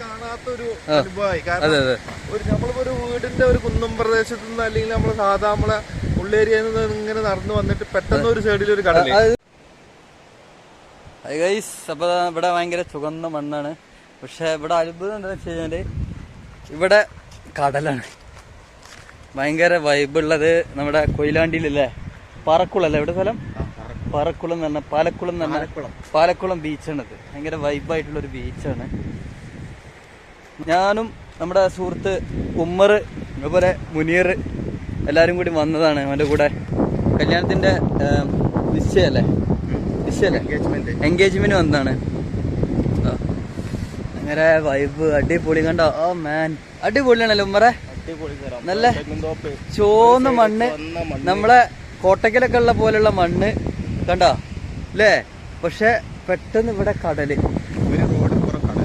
കാണാത്തൊരു. അനുഭവമായി. കാരണം ഒരു നമ്മളിപ്പോ ഒരു വീടിന്റെ ഒരു കുന്നും പ്രദേശത്ത് നിന്ന് അല്ലെങ്കിൽ നമ്മൾ സാധാ നമ്മളെ ഉള്ളേരിയയിൽ നിന്ന് ഇങ്ങനെ നടന്നു വന്നിട്ട് പെട്ടെന്ന് ഒരു സൈഡിൽ ഒരു കടൽ ഗൈസ് അപ്പോൾ ഇവിടെ ഭയങ്കര ചുവന്ന മണ്ണാണ്. പക്ഷെ ഇവിടെ അത്ഭുതം എന്താ വെച്ച് കഴിഞ്ഞാൽ ഇവിടെ കടലാണ്. ഭയങ്കര വൈബുള്ളത് നമ്മുടെ കൊയിലാണ്ടിയിലല്ലേ? പറക്കുളല്ലേ അല്ലേ ഇവിടെ സ്ഥലം? പറക്കുളം. എന്ന് പറഞ്ഞാൽ പാലക്കുളം എന്ന് പറഞ്ഞാൽ പാലക്കുളം. ബീച്ചാണത് ഭയങ്കര വൈബായിട്ടുള്ള ഒരു ബീച്ചാണ് ഞാനും നമ്മുടെ സുഹൃത്ത് ഉമ്മർ അതുപോലെ മുനീർ എല്ലാവരും കൂടി വന്നതാണ് അവന്റെ കൂടെ. കല്യാണത്തിന്റെ നിശ്ചയല്ലേ? നിശ്ചയല്ലേ? എൻഗേജ്മെന്റ് എൻഗേജ്മെന്റ് വന്നതാണ്. അങ്ങനെ വൈബ് അടിപൊളി കണ്ടോ? ഓ മാൻ അടിപൊളിയാണല്ലോ ഉമ്മറെ. നല്ല ചോന്ന മണ്ണ്. നമ്മളെ കോട്ടക്കലൊക്കെ ഉള്ള പോലുള്ള മണ്ണ്. കണ്ടോ? അല്ലേ പക്ഷെ പെട്ടെന്ന് ഇവിടെ കടൽ.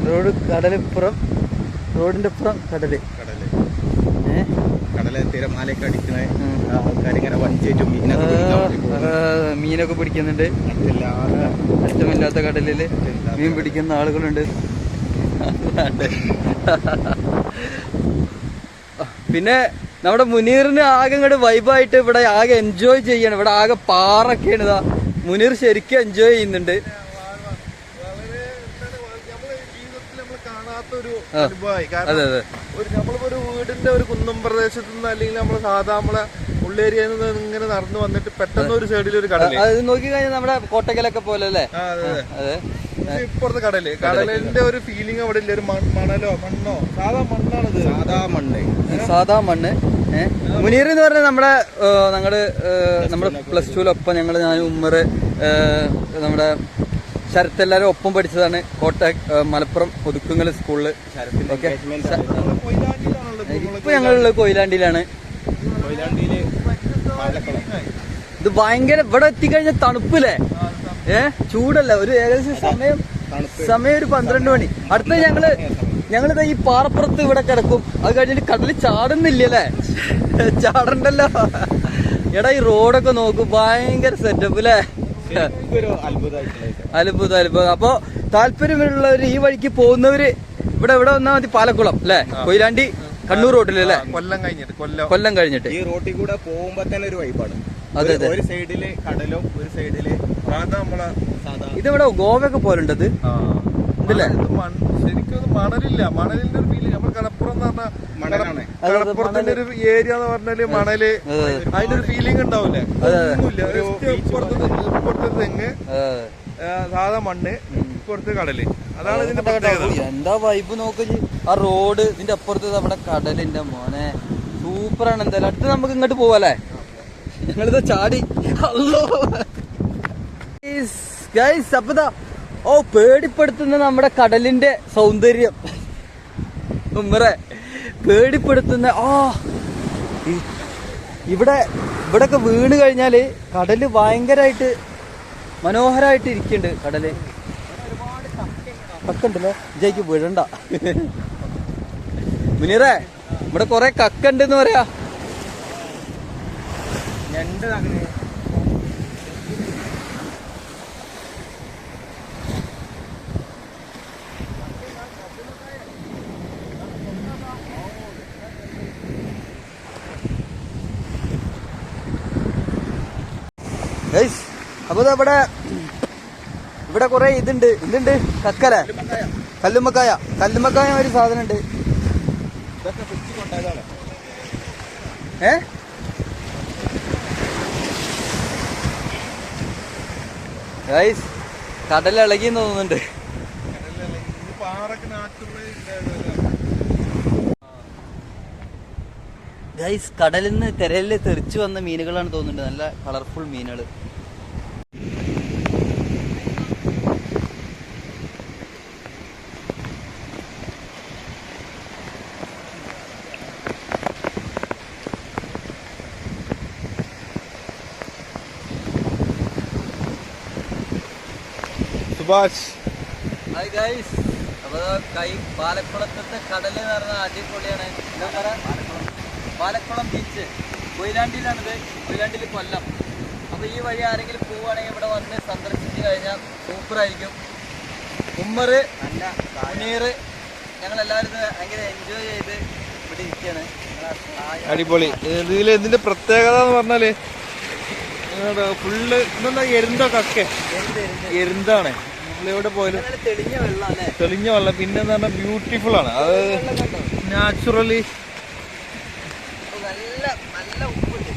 റോഡ് കടലിപ്പുറം. റോഡിന്റെ അപ്പുറം കടൽ. കടൽ. ഏ? കടലെ തിരമാലയൊക്കെ അടിക്കണ. ആൾക്കാരിങ്ങനെ വഞ്ചേറ്റും മീനൊക്കെ മീനൊക്കെ പിടിക്കുന്നുണ്ട്. അറ്റമില്ലാത്ത കടലിൽ മീൻ പിടിക്കുന്ന ആളുകളുണ്ട്. പിന്നെ നമ്മുടെ മുനീറിന് ആകെ ഇങ്ങോട്ട് വൈബായിട്ട് ഇവിടെ ആകെ എൻജോയ് ചെയ്യണം. ഇവിടെ ആകെ പാറൊക്കെയാണ് ഇതാ. മുനീർ ശരിക്കും എൻജോയ് ചെയ്യുന്നുണ്ട് വളരെ എന്താണ് നമ്മളെ ജീവിതത്തിൽ നമ്മൾ കാണാത്തൊരു ആ. അനുഭവമായി. കാരണം ഒരു നമ്മളിപ്പോ ഒരു വീടിന്റെ ഒരു കുന്നും പ്രദേശത്ത് നിന്ന് അല്ലെങ്കിൽ നമ്മൾ സാധാ നമ്മളെ ഉള്ളേരിയയിൽ നിന്ന് ഇങ്ങനെ നടന്നു വന്നിട്ട് പെട്ടെന്ന് ഒരു സൈഡിൽ ഒരു കടൽ. അത് നോക്കി കഴിഞ്ഞാൽ നമ്മുടെ കോട്ടക്കലൊക്കെ പോലെ അല്ലേ? ഇപ്പുറത്തെ കടൽ. കടലിന്റെ ഒരു ഫീലിംഗ് അവിടെ ഇല്ല. ഒരു മണലോ മണ്ണോ? സാധാ മണ്ണാണിത്. സാധാ മണ്ണ്. സാധാ മണ്ണ്. മുനീർ എന്ന് പറഞ്ഞാൽ നമ്മുടെ ഞങ്ങൾ നമ്മുടെ പ്ലസ് ടുവിലൊപ്പം ഞങ്ങൾ ഞാൻ ഉമ്മർ നമ്മുടെ ശരത്ത് എല്ലാവരും ഒപ്പം പഠിച്ചതാണ് കോട്ട ഏഹ്, മലപ്പുറം ഒതുക്കുങ്ങൽ സ്കൂളിൽ ഓക്കെ. ഇപ്പൊ ഞങ്ങളുള്ള കൊയിലാണ്ടിയിലാണ്. ഇത് ഭയങ്കര ഇവിടെ എത്തിക്കഴിഞ്ഞാൽ തണുപ്പില്ലേ? ഏ ചൂടല്ല? ഒരു ഏകദേശം സമയം സമയം ഒരു പന്ത്രണ്ട് മണി. അടുത്ത ഞങ്ങൾ ഞങ്ങളിത് ഈ പാറപ്പുറത്ത് ഇവിടെ കിടക്കും. അത് കഴിഞ്ഞിട്ട് കടലിൽ ചാടുന്നില്ലല്ലേ? ചാടണ്ടല്ലോ. എടാ ഈ റോഡൊക്കെ നോക്കും. ഭയങ്കര സെറ്റപ്പ് അല്ലേ അത്ഭുതം അത്ഭുതം. അപ്പൊ താല്പര്യമുള്ളവര് ഈ വഴിക്ക് പോകുന്നവര് ഇവിടെ ഇവിടെ വന്നാൽ മതി പാലക്കുളം അല്ലെ? കൊയിലാണ്ടി കണ്ണൂർ റോഡിലല്ലേ കൊല്ലം കഴിഞ്ഞിട്ട് കൊല്ലം. കഴിഞ്ഞിട്ട്. ഈ റോട്ടിൽ കൂടെ പോകുമ്പോ തന്നെ ഒരു വൈബാണ്. അതെ, അതെ. ഒരു സൈഡിൽ കടലും ഒരു സൈഡിൽ സാധാ നമ്മളെ സാധാ ഇതിവിടെ ഗോവയൊക്കെ പോലുണ്ടത്. ശരിക്കും മണലില്ല. മണലിന്റെ ഒരു ഫീലിംഗ് നമ്മൾ എന്ന് പറഞ്ഞാൽ മണലാണ്. കടപ്പുറത്തിന്റെ ഒരു ഏരിയ എന്ന് പറഞ്ഞാൽ മണൽ. അതെ. അതിന്റെ ഒരു ഫീലിംഗ് ഉണ്ടാവില്ലേ. ഇപ്പുറത്ത് തെങ്ങ് സാധാ മണ്ണ് ഇപ്പുറത്ത് കടൽ. അതാണ് ഇതിന്റെ പ്രത്യേകത. എന്താ വൈബ് നോക്ക് ആ റോഡ് ഇതിന്റെ അപ്പുറത്ത് നമ്മുടെ കടലിന്റെ മോനെ. സൂപ്പറാണ് എന്തായാലും. അടുത്ത് നമുക്ക് ഇങ്ങോട്ട് പോവാല്ലേ? ഞങ്ങളിത് ചാടി. അല്ലോ ഗൈസ് അപ്പതാ. ഓ പേടിപ്പെടുത്തുന്ന നമ്മുടെ കടലിന്റെ സൗന്ദര്യം. ഉമ്മറെ പേടിപ്പെടുത്തുന്ന ആ ഇവിടെ ഇവിടൊക്കെ വീണ് കഴിഞ്ഞാൽ കടൽ ഭയങ്കരമായിട്ട് മനോഹരമായിട്ട് ഇരിക്കുന്നുണ്ട് കടൽ. കക്കുണ്ടല്ലോ ജയിക്ക് വീഴണ്ട മുനീറേ ഇവിടെ കൊറേ കക്കണ്ട് എന്ന് പറയാ. ഞണ്ട് അങ്ങനെ അപ്പൊ ഇവിടെ ഇവിടെ കൊറേ ഇതുണ്ട്. ഇതുണ്ട് കക്കല. കല്ലുമ്മക്കായ. കല്ലുമ്മക്കായ ഒരു സാധനം ഉണ്ട് ഏ ഗൈസ് ഇളകി. തോന്നുന്നുണ്ട് നാട്ടുള്ള ഗൈസ് കടലിൽ നിന്ന് തിരയിൽ തെറിച്ചു വന്ന മീനുകളാണ് തോന്നുന്നുണ്ട്. നല്ല കളർഫുൾ മീനുകൾ സുഭാഷ്. ഹായ് ഗൈസ് അപ്പോൾ കൈ പാലക്കുളത്തെ കടൽ എന്ന് പറഞ്ഞാൽ അടിപൊളിയാണ്. എന്താ പറയുക പാലക്കുളം ബീച്ച് കൊയിലാണ്ടിയിലാണിത്. കൊയിലാണ്ടിയിൽ കൊല്ലം. അപ്പോൾ ഈ വഴി ആരെങ്കിലും പോവുകയാണെങ്കിൽ ഇവിടെ വന്ന് സന്ദർശിച്ച് കഴിഞ്ഞാൽ സൂപ്പറായിരിക്കും. ഉമ്മർ മുനീർ ഞങ്ങൾ ഞങ്ങളെല്ലാവരും ഭയങ്കര എൻജോയ് ചെയ്ത് ഇവിടെ ഇരിക്കുകയാണ്. അടിപൊളി. ഇതിൽ ഇതിന്റെ പ്രത്യേകത എന്ന് പറഞ്ഞാൽ ഫുള്ള് ഇതെന്താ എരുന്തൊക്കെ എന്ത് എരുന്താണ്. നമ്മളിവിടെ പോയാലും തെളിഞ്ഞ വെള്ളം അല്ലേ? തെളിഞ്ഞ വെള്ളം. പിന്നെ എന്ന് പറഞ്ഞാൽ ബ്യൂട്ടിഫുൾ ആണ്. അത് നാച്ചുറലി നല്ല നല്ല ഉപ്പുണ്ട്.